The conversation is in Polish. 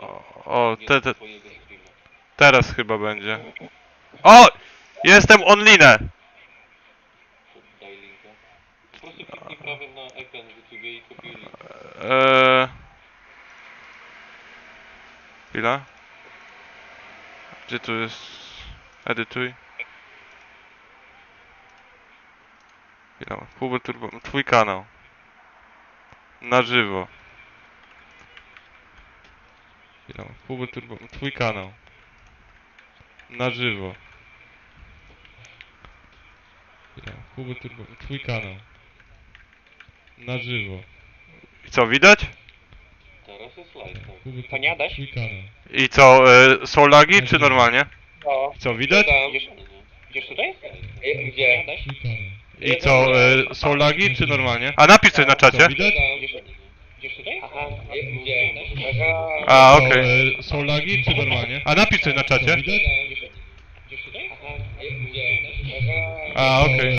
O, o te, te, teraz chyba będzie. O! Jestem online! Daj linka. Po prostu kliknij prawym na ekran YouTube i kopiuj link. Eee... Chwila. Gdzie tu jest... Edytuj. Chwila. Hubert Turbo... Twój kanał. Na żywo. Chwila. Hubert Turbo... Twój kanał. Na żywo. Chwila. Hubert Turbo... Twój kanał. Na żywo. I co, widać? Teraz jest live, tak. Panie Adaś? I co, e, są lagi, czy normalnie? O, Co, widać? Idziesz, tutaj? Gdzie? I co, e, są lagi, czy normalnie? A napisz coś na czacie. Idziesz, idziesz tutaj? Gdzie? A, okej. Są lagi, czy normalnie? A napisz coś na czacie. Tutaj? Aha, gdzie? Aha. A, okej.